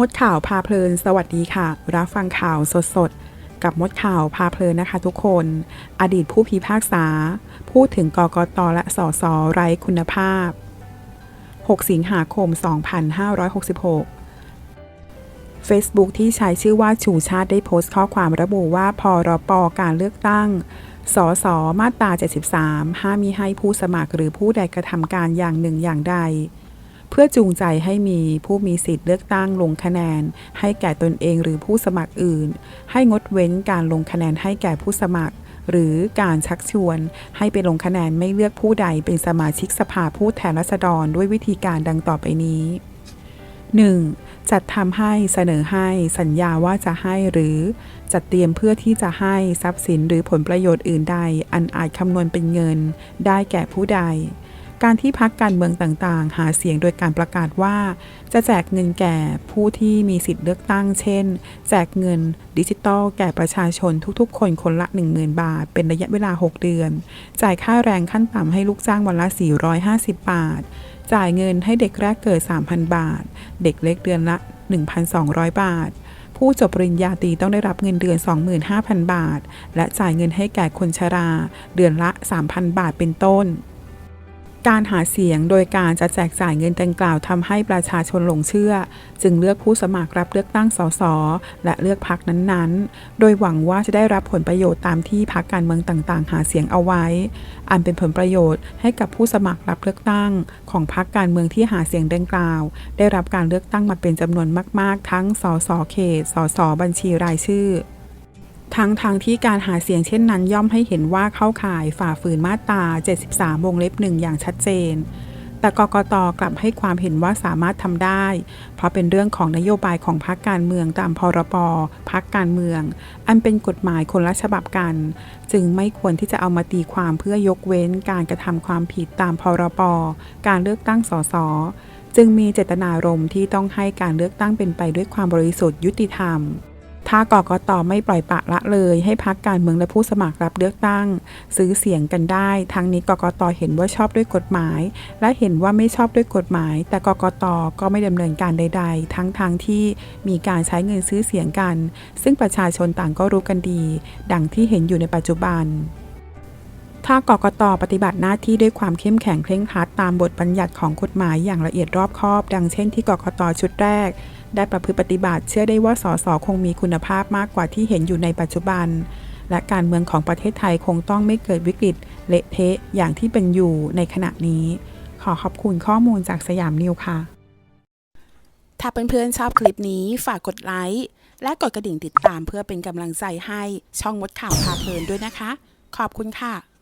มดข่าวพาเพลิน สวัสดีค่ะ รับฟังข่าวสดๆกับมดข่าวพาเพลินนะคะทุกคน อดีตผู้พิพากษา พูดถึงกกตและสสไร้คุณภาพ 6 สิงหาคม 2566 Facebook ที่ใช้ชื่อว่าชูชาติได้โพสต์ข้อความระบุว่าพรปการเลือกตั้งสสมาตรา73 ห้ามมิให้ผู้สมัครหรือผู้ใดกระทำการอย่างหนึ่งอย่างใด พื่อจูงใจให้มีผู้มีสิทธิ์เลือกตั้งลงคะแนน ให้แก่ตนเองหรือผู้สมัครอื่น ให้งดเว้นการลงคะแนนให้แก่ผู้สมัคร หรือการชักชวน ให้ไปลงคะแนนไม่เลือกผู้ใดเป็นสมาชิกสภาผู้แทนราษฎรด้วยวิธีการดังต่อไปนี้ 1. จัดทำให้เสนอให้สัญญาว่าจะให้หรือ จัดเตรียมเพื่อที่จะให้ทรัพย์สินหรือผลประโยชน์อื่นใด อันอาจคำนวณเป็นเงิน ได้แก่ผู้ใด การที่พักการเมืองต่างๆ หาเสียงโดยการประกาศว่า จะแจกเงินแก่ผู้ที่มีสิทธิ์เลือกตั้ง เช่น แจกเงินดิจิตอลแก่ประชาชนทุกๆ คนคนละ 10,000 บาท เป็นระยะเวลา 6 เดือน จ่ายค่าแรงขั้นต่ำให้ลูกจ้างวันละ 450 บาท จ่ายเงินให้เด็กแรกเกิด 3,000 บาท เด็กเล็กเดือนละ 1,200 บาทผู้จบปริญญาตรีต้องได้รับเงินเดือน 25,000 บาท และจ่ายเงินให้แก่คนชรา เดือนละ 3,000 บาทเป็นต้น การหาเสียงโดยการจะแจกจ่ายเงินดังกล่าวทำให้ประชาชนหลงเชื่อ จึงเลือกผู้สมัครรับเลือกตั้งสสและเลือกพักนั้นๆ โดยหวังว่าจะได้รับผลประโยชน์ตามที่พักการเมืองต่างๆ หาเสียงเอาไว้ อันเป็นผลประโยชน์ให้กับผู้สมัครรับเลือกตั้ง ของพรรคการเมืองที่หาเสียงดังกล่าว ได้รับการเลือกตั้งมาเป็นจำนวนมาก ๆ ทั้งสสเขตสสบัญชีรายชื่อ ทั้งทางที่การหาเสียงเช่นนั้นย่อมให้เห็นว่าเข้าข่ายฝ่าฝืนมาตรา 73 วงเล็บหนึ่งอย่างชัดเจน แต่กกตกลับให้ความเห็นว่าสามารถทำได้ เพราะเป็นเรื่องของนโยบายของพรรคการเมืองตามพรบพรรคการเมือง อันเป็นกฎหมายคนละฉบับกัน จึงไม่ควรที่จะเอามาตีความเพื่อยกเว้นการกระทำความผิดตามพรบการเลือกตั้งสสจึงมีเจตนารมณ์ที่ต้องให้การเลือกตั้งเป็นไปด้วยความบริสุทธิ์ยุติธรรม ถ้ากกตไม่ปล่อยปะละเลย ให้พักการเมืองและผู้สมัครรับเลือกตั้ง ซื้อเสียงกันได้ ทั้งนี้กกตเห็นว่าชอบด้วยกฎหมาย และเห็นว่าไม่ชอบด้วยกฎหมาย แต่กกตก็ไม่ดำเนินการใด ๆ ทั้งทางที่มีการใช้เงินซื้อเสียงกัน ซึ่งประชาชนต่างก็รู้กันดี ดังที่เห็นอยู่ในปัจจุบันถ้ากกตปฏิบัติหน้าที่ด้วยความเข้มแข็งเคร่งครัดตามบทบัญญัติของกฎหมายอย่างละเอียดรอบคอบ ดังเช่นที่กกตชุดแรก ได้ประพฤติปฏิบัติ เชื่อได้ว่าสสคงมีคุณภาพมากกว่าที่เห็นอยู่ในปัจจุบัน และการเมืองของประเทศไทยคงต้องไม่เกิดวิกฤตเละเทะอย่างที่เป็นอยู่ในขณะนี้ ขอขอบคุณข้อมูลจากสยามนิวค่ะ ถ้าเพื่อนๆชอบคลิปนี้ฝากกดไลค์และกดกระดิ่งติดตามเพื่อเป็นกำลังใจให้ช่องมดข่าวพาเพลินด้วยนะคะ ขอบคุณค่ะ